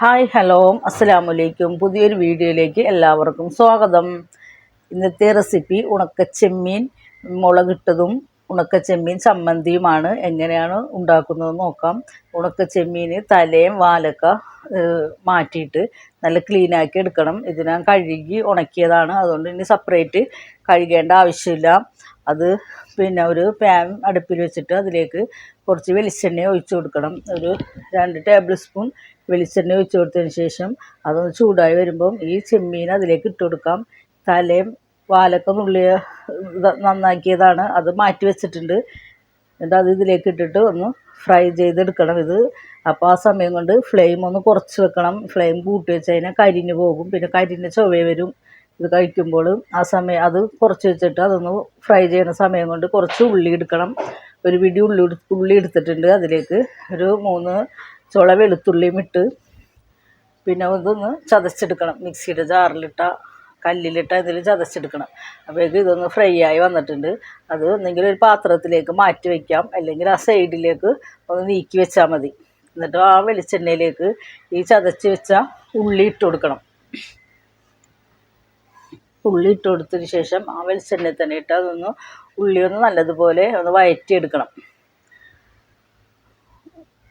Hi hello അസ്സലാമലൈക്കും പുതിയൊരു വീഡിയോയിലേക്ക് എല്ലാവർക്കും സ്വാഗതം. ഇന്നത്തെ റെസിപ്പി ഉണക്കച്ചെമ്മീൻ മുളകിട്ടതും ഉണക്കച്ചെമ്മീൻ ചമ്മന്തിയുമാണ്. എങ്ങനെയാണ് ഉണ്ടാക്കുന്നത് നോക്കാം. ഉണക്കച്ചെമ്മീൻ തലയും വാലക്ക മാറ്റിയിട്ട് നല്ല ക്ലീനാക്കി എടുക്കണം. ഇത് ഞാൻ കഴുകി ഉണക്കിയതാണ്. അതുകൊണ്ട് ഇനി സെപ്പറേറ്റ് കഴുകേണ്ട ആവശ്യമില്ല. അത് പിന്നെ ഒരു പാൻ അടുപ്പിൽ വെച്ചിട്ട് അതിലേക്ക് കുറച്ച് വെളിച്ചെണ്ണ ഒഴിച്ചു കൊടുക്കണം. ഒരു രണ്ട് ടേബിൾ സ്പൂൺ വെളിച്ചെണ്ണ ഒഴിച്ചു കൊടുത്തതിന് ശേഷം അതൊന്ന് ചൂടായി വരുമ്പം ഈ ചെമ്മീൻ അതിലേക്ക് ഇട്ട് കൊടുക്കാം. തലയും വാലൊക്കെ നുള്ളിയ നന്നാക്കിയതാണ്. അത് മാറ്റി വെച്ചിട്ടുണ്ട്. എന്നിട്ട് അത് ഇതിലേക്ക് ഇട്ടിട്ട് ഒന്ന് ഫ്രൈ ചെയ്തെടുക്കണം ഇത്. അപ്പോൾ ആ സമയം കൊണ്ട് ഫ്ലെയിം ഒന്ന് കുറച്ച് വെക്കണം. ഫ്ലെയിം കൂട്ടി വെച്ച് കഴിഞ്ഞാൽ കരിഞ്ഞ് പോകും. പിന്നെ കരിഞ്ഞ ചൊവ്വേ വരും. ഇത് കഴിക്കുമ്പോൾ ആ സമയം അത് കുറച്ച് വെച്ചിട്ട് അതൊന്ന് ഫ്രൈ ചെയ്യുന്ന സമയം കൊണ്ട് കുറച്ച് ഉള്ളി എടുക്കണം. ഒരു പിടി ഉള്ളി ഉള്ളി എടുത്തിട്ടുണ്ട് അതിലേക്ക്. ഒരു മൂന്ന് ചുള വെളുത്തുള്ളിയും ഇട്ട് പിന്നെ ഇതൊന്ന് ചതച്ചെടുക്കണം. മിക്സിയുടെ ജാറിലിട്ട കല്ലിലിട്ട ഇതിൽ ചതച്ചെടുക്കണം. അപ്പോഴേക്ക് ഇതൊന്ന് ഫ്രൈ ആയി വന്നിട്ടുണ്ട്. അത് ഒന്നെങ്കിൽ ഒരു പാത്രത്തിലേക്ക് മാറ്റി വയ്ക്കാം അല്ലെങ്കിൽ ആ സൈഡിലേക്ക് ഒന്ന് നീക്കി വെച്ചാൽ മതി. എന്നിട്ട് ആ വെളിച്ചെണ്ണയിലേക്ക് ഈ ചതച്ച് വെച്ച ഉള്ളി ഇട്ട് കൊടുക്കണം. ഉള്ളി ഇട്ട് കൊടുത്തതിന് ശേഷം ആ വെളിച്ചെണ്ണയിൽ തന്നെ ഇട്ട് അതൊന്ന് ഉള്ളി ഒന്ന് നല്ലതുപോലെ ഒന്ന് വഴറ്റിയെടുക്കണം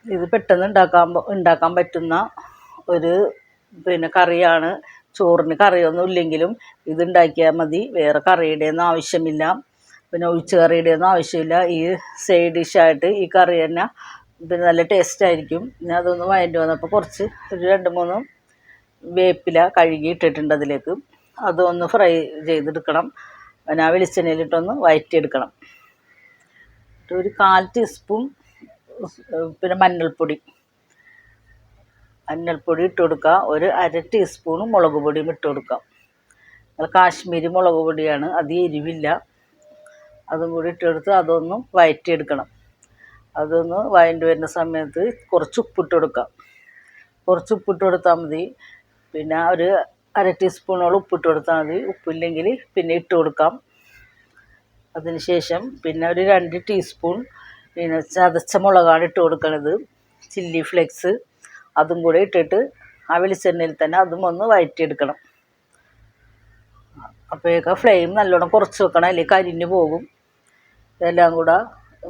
ഇത് പെട്ടെന്ന് ഉണ്ടാക്കാൻ ഉണ്ടാക്കാൻ പറ്റുന്ന ഒരു പിന്നെ കറിയാണ്. ചോറിന് കറിയൊന്നും ഇല്ലെങ്കിലും ഇത് ഉണ്ടാക്കിയാൽ മതി. വേറെ കറിയുടെ ഒന്നും ആവശ്യമില്ല. പിന്നെ ഒഴിച്ച് കറിയുടെ ഒന്നും ആവശ്യമില്ല. ഈ സൈഡ് ഡിഷായിട്ട് ഈ കറി തന്നെ പിന്നെ നല്ല ടേസ്റ്റ് ആയിരിക്കും. പിന്നെ അതൊന്ന് വയറ്റി വന്നപ്പോൾ കുറച്ച് ഒരു രണ്ട് മൂന്ന് വേപ്പില കഴുകി ഇട്ടിട്ടുണ്ട് അതിലേക്ക്. അതൊന്ന് ഫ്രൈ ചെയ്തെടുക്കണം. പിന്നെ ആ വെളിച്ചെണ്ണയിലിട്ടൊന്ന് വഴറ്റിയെടുക്കണം എന്നിട്ട് ഒരു കാൽ ടീസ്പൂൺ പിന്നെ മഞ്ഞൾപ്പൊടി. മഞ്ഞൾപ്പൊടി ഇട്ട് കൊടുക്കുക. ഒരു അര ടീസ്പൂൺ മുളക് പൊടിയും ഇട്ട് കൊടുക്കാം കാശ്മീരി മുളക് പൊടിയാണ്. അത് എരിവില്ല. അതും കൂടി ഇട്ട് കൊടുത്ത് അതൊന്ന് വഴറ്റിയെടുക്കണം അതൊന്ന് വഴണ്ടി വരുന്ന സമയത്ത് കുറച്ച് ഉപ്പിട്ട് കൊടുക്കാം കുറച്ച് ഉപ്പിട്ട് കൊടുത്താൽ മതി. പിന്നെ ഒരു അര ടീസ്പൂണോളം ഉപ്പിട്ട് കൊടുത്താൽ മതി. ഉപ്പില്ലെങ്കിൽ പിന്നെ ഇട്ട് കൊടുക്കാം. അതിനുശേഷം പിന്നെ ഒരു രണ്ട് ടീസ്പൂൺ പിന്നെ ചതച്ച മുളകാണ് ഇട്ട് കൊടുക്കുന്നത് ചില്ലി ഫ്ലെക്സ് അതും കൂടെ ഇട്ടിട്ട് ആ വെളിച്ചെണ്ണയിൽ തന്നെ അതും ഒന്ന് വഴറ്റിയെടുക്കണം അപ്പോഴേക്ക് ഫ്ലെയിം നല്ലോണം കുറച്ച് വെക്കണം. അല്ലെങ്കിൽ കരിഞ്ഞു പോകും. ഇതെല്ലാം കൂടെ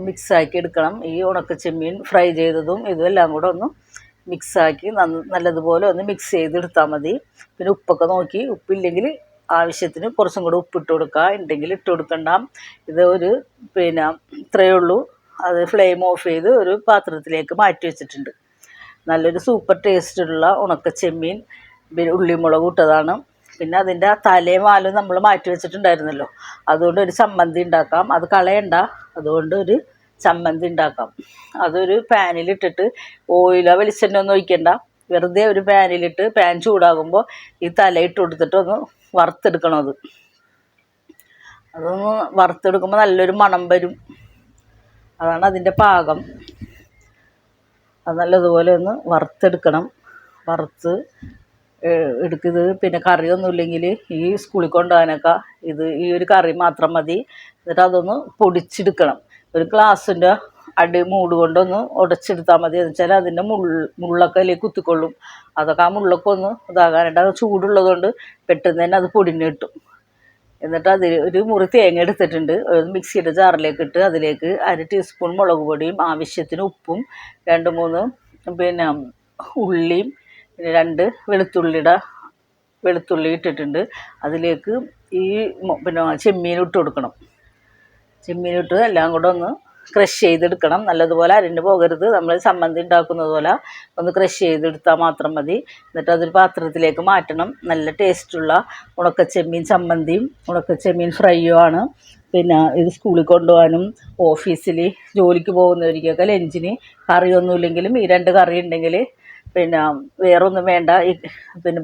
മിക്സാക്കി എടുക്കണം. ഈ ഉണക്ക ചെമ്മീൻ ഫ്രൈ ചെയ്തതും ഇതും എല്ലാം കൂടെ ഒന്ന് മിക്സാക്കി നല്ലതുപോലെ ഒന്ന് മിക്സ് ചെയ്തെടുത്താൽ മതി. പിന്നെ ഉപ്പൊക്കെ നോക്കി ഉപ്പില്ലെങ്കിൽ ആവശ്യത്തിന് കുറച്ചും കൂടെ ഉപ്പിട്ട് കൊടുക്കുക ഉണ്ടെങ്കിൽ ഇട്ട് കൊടുക്കണ്ട. ഇത് ഒരു പിന്നെ ഇത്രയേ ഉള്ളൂ. അത് ഫ്ലെയിം ഓഫ് ചെയ്ത് ഒരു പാത്രത്തിലേക്ക് മാറ്റി വെച്ചിട്ടുണ്ട്. നല്ലൊരു സൂപ്പർ ടേസ്റ്റുള്ള ഉണക്ക ചെമ്മീൻ പിന്നെ ഉള്ളിമുളക് ഇട്ടതാണ്. പിന്നെ അതിന്റെ ആ തലയും വാലും നമ്മൾ മാറ്റി വെച്ചിട്ടുണ്ടായിരുന്നല്ലോ. അതുകൊണ്ട് ഒരു ചമ്മന്തി ഉണ്ടാക്കാം. അത് കളയണ്ട. അതുകൊണ്ട് ഒരു ചമ്മന്തി ഉണ്ടാക്കാം. അതൊരു പാനിലിട്ടിട്ട് ഓയിലോ വെളിച്ചെണ്ണ ഒന്നും ഒഴിക്കണ്ട. വെറുതെ ഒരു പാനിലിട്ട് പാൻ ചൂടാകുമ്പോൾ ഈ തലയിട്ട് കൊടുത്തിട്ട് ഒന്ന് വറുത്തെടുക്കണം അത്. അതൊന്ന് വറുത്തെടുക്കുമ്പോൾ നല്ലൊരു മണം വരും. അതാണ് അതിന്റെ പാകം. അത് നല്ലതുപോലെ ഒന്ന് വറുത്തെടുക്കണം. വറുത്ത് എടുക്കുന്നത് പിന്നെ കറിയൊന്നും ഇല്ലെങ്കിൽ ഈ സ്കൂളിൽ കൊണ്ടുപോകാനൊക്കെ ഇത് ഈ ഒരു കറി മാത്രം മതി. എന്നിട്ട് അതൊന്ന് പൊടിച്ചെടുക്കണം. ഒരു ഗ്ലാസിന്റെ അടി മൂട് കൊണ്ടൊന്ന് ഉടച്ചെടുത്താൽ മതി. എന്ന് വെച്ചാൽ അതിന്റെ മുള്ള് മുള്ളൊക്കെ അതിലേക്ക് കുത്തിക്കൊള്ളും. അതൊക്കെ ആ മുള്ളൊക്കെ ഒന്ന് ഇതാകാനായിട്ട് അത് ചൂടുള്ളത് കൊണ്ട് പെട്ടെന്ന് തന്നെ അത് പൊടിഞ്ഞ് കിട്ടും. എന്നിട്ട് അതിൽ ഒരു മുറി തേങ്ങ എടുത്തിട്ടുണ്ട്. മിക്സിയുടെ ജാറിലേക്ക് ഇട്ട് അതിലേക്ക് അര ടീസ്പൂൺ മുളക് പൊടിയും ആവശ്യത്തിന് ഉപ്പും രണ്ട് മൂന്ന് പിന്നെ ഉള്ളിയും പിന്നെ രണ്ട് വെളുത്തുള്ളിയുടെ വെളുത്തുള്ളി ഇട്ടിട്ടുണ്ട്. അതിലേക്ക് ഈ പിന്നെ ചെമ്മീൻ ഇട്ട് കൊടുക്കണം. ചെമ്മീനിട്ട് എല്ലാം കൂടെ ഒന്ന് ക്രഷ് ചെയ്തെടുക്കണം. നല്ലതുപോലെ അരിഞ്ഞു പോകരുത്. നമ്മൾ ചമ്മന്തി ഉണ്ടാക്കുന്നത് പോലെ ഒന്ന് ക്രഷ് ചെയ്തെടുത്താൽ മാത്രം മതി. എന്നിട്ട് അതൊരു പാത്രത്തിലേക്ക് മാറ്റണം. നല്ല ടേസ്റ്റുള്ള ഉണക്കച്ചെമ്മീൻ ചമ്മന്തിയും ഉണക്കച്ചെമ്മീൻ ഫ്രൈയും ആണ്. പിന്നെ ഇത് സ്കൂളിൽ കൊണ്ടുപോകാനും ഓഫീസിൽ ജോലിക്ക് പോകുന്നവർക്കൊക്കെ ലഞ്ചിന് കറിയൊന്നുമില്ലെങ്കിലും ഈ രണ്ട് കറി ഉണ്ടെങ്കിൽ പിന്നെ വേറൊന്നും വേണ്ട. പിന്നെ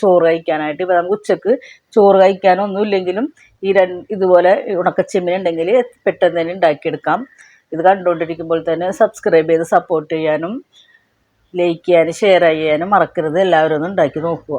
ചോറ് കഴിക്കാനായിട്ട് ഇപ്പം നമുക്ക് ഉച്ചയ്ക്ക് ചോറ് കഴിക്കാനൊന്നും ഇല്ലെങ്കിലും ഈ രണ്ട് ഇതുപോലെ ഉണക്കച്ചെമ്മീൻ ഉണ്ടെങ്കിൽ പെട്ടെന്ന് തന്നെ ഉണ്ടാക്കിയെടുക്കാം. ഇത് കണ്ടുകൊണ്ടിരിക്കുമ്പോൾ തന്നെ സബ്സ്ക്രൈബ് ചെയ്ത് സപ്പോർട്ട് ചെയ്യാനും ലൈക്ക് ചെയ്യാനും ഷെയർ ചെയ്യാനും മറക്കരുത്. എല്ലാവരും ഒന്ന് ഉണ്ടാക്കി നോക്കുക.